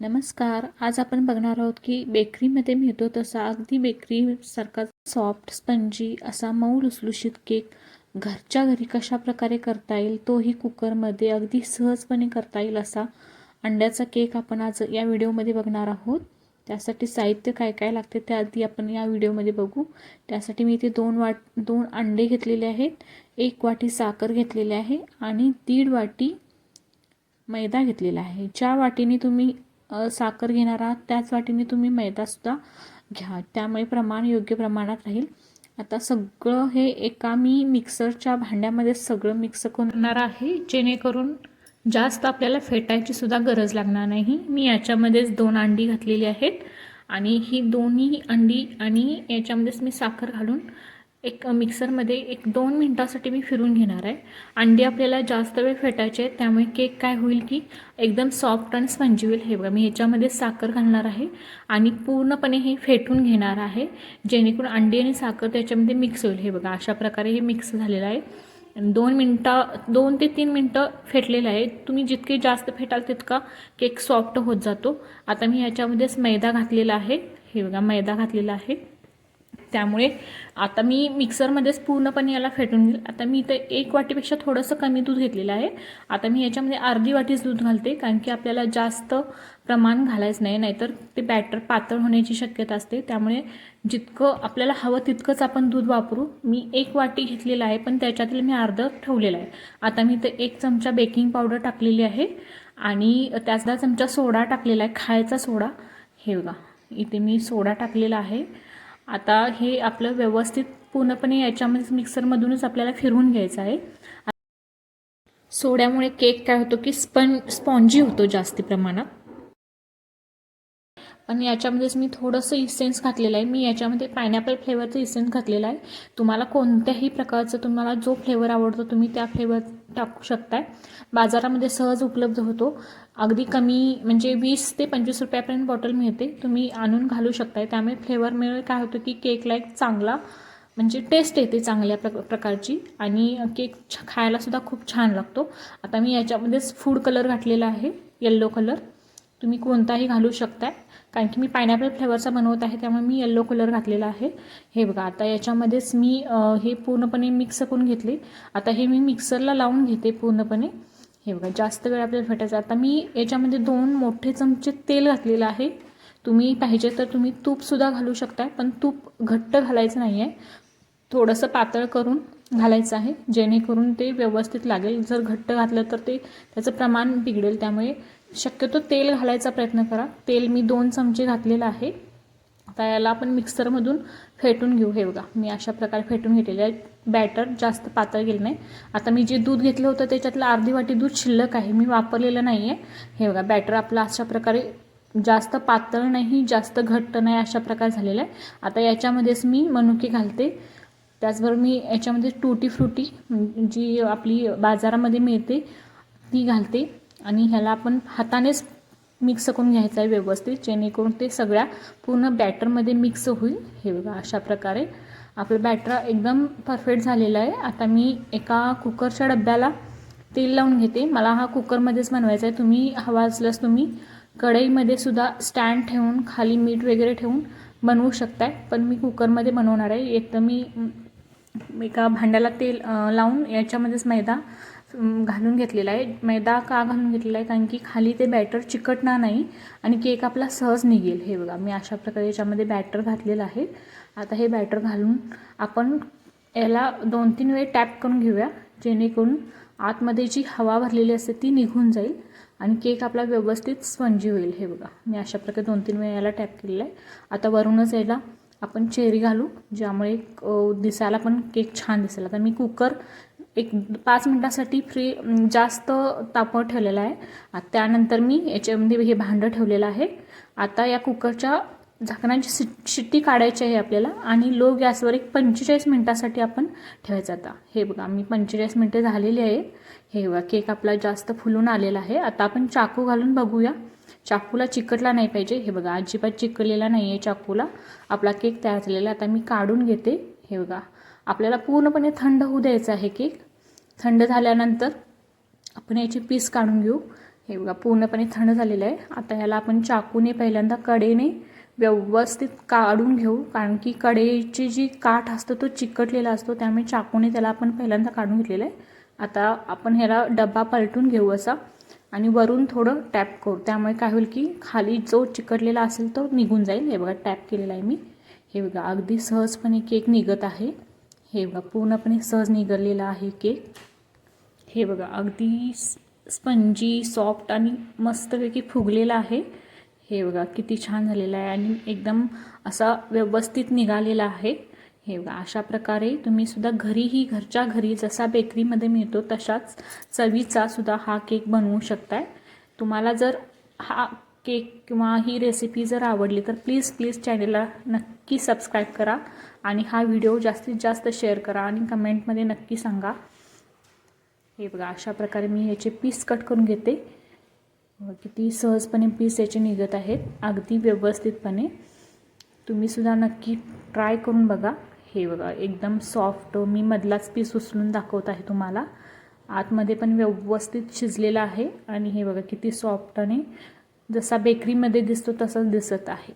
नमस्कार. आज आपण बघणार आहोत की बेकरीमध्ये मिळतो तसा अगदी बेकरीसारखा सॉफ्ट स्पंजी असा मऊ लुसलुशीत केक घरच्या घरी कशा प्रकारे करता येईल तोही कुकरमध्ये अगदी सहजपणे करता येईल असा अंड्याचा केक आपण आज या व्हिडिओमध्ये बघणार आहोत. त्यासाठी साहित्य काय काय लागते ते आधी आपण या व्हिडिओमध्ये बघू. त्यासाठी मी इथे दोन वाट दोन अंडे घेतलेले आहेत. एक वाटी साखर घेतलेली आहे आणि दीड वाटी मैदा घेतलेला आहे. ज्या वाटीने तुम्ही साखर घेणार आहात त्याच वाटीने तुम्ही मैदासुद्धा घ्या. त्यामुळे प्रमाण योग्य प्रमाणात राहील. आता सगळं हे एका मी मिक्सरच्या भांड्यामध्ये सगळं मिक्स करणार आहे जेणेकरून जास्त आपल्याला फेटायची सुद्धा गरज लागणार नाही. मी याच्यामध्येच दोन अंडी घातलेली आहेत आणि ही दोन्ही अंडी आणि याच्यामध्येच मी साखर घालून एक मिक्सरमध्ये एक दोन मिनटासाठी मी फिरून घेणार आहे. अंडी आपल्याला जास्त वेळ फेटायचे आहेत त्यामुळे केक काय होईल की एकदम सॉफ्ट आणि स्पंजी होईल. हे बघा मी ह्याच्यामध्ये साखर घालणार आहे आणि पूर्णपणे हे फेटून घेणार आहे जेणेकरून अंडी आणि साखर त्याच्यामध्ये मिक्स होईल. हे बघा अशा प्रकारे हे मिक्स झालेलं आहे. दोन मिनटं दोन ते तीन मिनटं फेटलेलं आहे. तुम्ही जितके जास्त फेटाल तितका केक सॉफ्ट होत जातो. आता मी ह्याच्यामध्येच मैदा घातलेला आहे. हे बघा मैदा घातलेला आहे. त्यामुळे आता मी मिक्सरमध्येच पूर्णपणे याला फेटून घेईल. आता मी इथं एक वाटीपेक्षा थोडंसं कमी दूध घेतलेलं आहे. आता मी याच्यामध्ये अर्धी वाटीच दूध घालते कारण की आपल्याला जास्त प्रमाण घालायचं नाही नाहीतर ते बॅटर पातळ होण्याची शक्यता असते. त्यामुळे जितकं आपल्याला हवं तितकंच आपण दूध वापरू. मी एक वाटी घेतलेलं आहे पण त्याच्यातील मी अर्धं ठेवलेलं आहे. आता मी इथं एक चमचा बेकिंग पावडर टाकलेली आहे आणि त्याचदा चमचा सोडा टाकलेला आहे खायचा सोडा. हे बघा इथे मी सोडा टाकलेला आहे. आता हे आपलं व्यवस्थित पूर्णपणे याच्यामध्ये मिक्सरमधूनच आपल्याला फिरवून घ्यायचं आहे. सोड्यामुळे केक काय होतो की स्पन स्पॉन्जी होतो जास्ती प्रमाणात. पण याच्यामध्येच मी थोडंसं इसेन्स घातलेलं आहे. मी याच्यामध्ये पायनॅपल फ्लेवरचं इसेन्स घातलेलं आहे. तुम्हाला कोणत्याही प्रकारचं तुम्हाला जो फ्लेवर आवडतो तुम्ही त्या फ्लेवर टाकू शकताय. बाजारामध्ये सहज उपलब्ध होतो. अगदी कमी म्हणजे वीस ते पंचवीस रुपयापर्यंत बॉटल मिळते. तुम्ही आणून घालू शकताय. त्यामुळे फ्लेवरमुळे काय होतं की केकला एक चांगला म्हणजे टेस्ट येते चांगल्या प्र प्रकारची. आणि केक छ खायलासुद्धा खूप छान लागतो. आता मी याच्यामध्येच फूड कलर घातलेला आहे. येल्लो कलर तुम्ही कोणताही घालू शकताय. कारण की मी पायनॅपल फ्लेवरचा बनवत आहे त्यामुळे मी येल्लो कलर घातलेला आहे. हे बघा आता याच्यामध्येच मी हे पूर्णपणे मिक्स करून घेतले. आता हे मी मिक्सरला लावून घेते पूर्णपणे. हे बघा जास्त वेळ आपल्याला भेटायचं. आता मी याच्यामध्ये दोन मोठे चमचे तेल घातलेलं आहे. तुम्ही पाहिजे तर तुम्ही तूपसुद्धा घालू शकताय पण तूप घट्ट घालायचं नाही आहे थोडंसं पातळ करून घालायचं आहे जेणेकरून ते व्यवस्थित लागेल. जर घट्ट घातलं तर ते त्याचं प्रमाण बिघडेल. त्यामुळे शक्यतो तेल घालायचा प्रयत्न करा. तेल मी दोन चमचे घातलेलं आहे. आता याला आपण मिक्सरमधून फेटून घेऊ. हे बघा मी अशा प्रकारे फेटून घेतलेलं आहे. बॅटर जास्त पातळ गेलं नाही. आता मी जे दूध घेतलं होतं त्याच्यातलं अर्धी वाटी दूध शिल्लक आहे. मी वापरलेलं नाही आहे हे बघा बॅटर आपलं अशा प्रकारे जास्त पातळ नाही जास्त घट्ट नाही अशा प्रकारे झालेलं आहे. आता याच्यामध्येच मी मनुके घालते. त्याचबरोबर मी याच्यामध्ये टूटी फ्रुटी जी आपली बाजारामध्ये मिळते ती घालते. आणि ह्याला आपण हातानेच मिक्स करून घ्यायचं आहे व्यवस्थित जेणेकरून ते सगळ्या पूर्ण बॅटरमध्ये मिक्स होईल. हे बघा अशा प्रकारे. आपलं बॅटर एकदम परफेक्ट झालेलं आहे. आता मी एका कुकरच्या डब्याला तेल लावून घेते. मला हा कुकरमध्येच बनवायचा आहे. तुम्ही हवा असल्यास तुम्ही कढईमध्ये सुद्धा स्टँड ठेवून खाली मीठ वगैरे ठेवून बनवू शकताय. पण मी कुकरमध्ये बनवणार आहे. एक तर मी एका भांड्याला तेल लावून याच्यामध्येच मैदा घालून घेतलेला आहे. मैदा का घालून घेतलेला आहे? कारण की खाली ते बॅटर चिकटणार नाही आणि केक आपला सहज निघेल. हे बघा मी अशा प्रकारे याच्यामध्ये बॅटर घातलेलं आहे. आता हे बॅटर घालून आपण याला दोन तीन वेळ टॅप करून घेऊया. जेणेकरून आतमध्ये जी हवा भरलेली असते ती निघून जाईल आणि केक आपला व्यवस्थित स्पंजी होईल. हे बघा मी अशा प्रकारे दोन तीन वेळा याला टॅप केलेलं आहे. आता वरूनच याला आपण चेरी घालू ज्यामुळे दिसायला पण केक छान दिसेल. आता मी कुकर एक पाच मिनटासाठी फ्री जास्त तापवर ठेवलेला आहे. त्यानंतर मी याच्यामध्ये हे भांडं ठेवलेलं आहे. आता या कुकरच्या झाकणाची सि शिट्टी काढायची आहे आपल्याला आणि लो गॅसवर एक पंचेचाळीस मिनटासाठी आपण ठेवायचं आता. हे बघा मी पंचेचाळीस मिनटं झालेली आहे. हे बघा केक आपला जास्त फुलून आलेला आहे. आता आपण चाकू घालून बघूया. चाकूला चिकटला नाही पाहिजे. हे बघा अजिबात चिकटलेला नाही आहे चाकूला. आपला केक तयार झालेला आता मी काढून घेते. हे बघा आपल्याला पूर्णपणे थंड होऊ द्यायचं आहे केक. थंड झाल्यानंतर आपण याचे पीस काढून घेऊ. हे बघा पूर्णपणे थंड झालेलं आहे. आता ह्याला आपण चाकूने पहिल्यांदा कडेने व्यवस्थित काढून घेऊ. कारण की कडेची जी काठ असतो तो चिकटलेला असतो. त्यामुळे चाकूने त्याला आपण पहिल्यांदा काढून घेतलेलं आहे. आता आपण ह्याला डब्बा पलटून घेऊ असा. आणि वरून थोडं टॅप करू. त्यामुळे काय होईल की खाली जो चिकटलेला असेल तो निघून जाईल. हे बघा टॅप केलेला आहे मी. हे बघा अगदी सहजपणे केक निघत आहे. हे बघा पूर्णपणे सहज निघालेला आहे केक. हे बघा अगदी स्पंजी सॉफ्ट आणि मस्तपैकी फुगलेला आहे. हे बघा किती छान झालेलं आहे आणि एकदम असा व्यवस्थित निघालेला आहे. हे बघा अशा प्रकारे तुम्ही सुद्धा घरीही घरच्या घरी जसा बेकरीमध्ये मिळतो तशाच चवीचा सुद्धा हा केक बनवू शकताय. तुम्हाला जर हा केक किंवा ही रेसिपी जर आवडली तर प्लीज प्लीज चॅनेलला नक्की सबस्क्राईब करा आणि हा व्हिडिओ जास्तीत जास्त शेअर करा आणि कमेंटमध्ये नक्की सांगा. हे बघा अशा प्रकारे मी याचे पीस कट करून घेते. किती सहजपणे पीस याचे निघत आहेत अगदी व्यवस्थितपणे. तुम्हीसुद्धा नक्की ट्राय करून बघा. हे बघा एकदम सॉफ्ट मी मधलाच पीस उचलून दाखवत आहे तुम्हाला. आतमध्ये पण व्यवस्थित शिजलेला आहे आणि हे बघा किती सॉफ्ट आणि जसा बेकरीमध्ये दिसतो तसंच दिसत आहे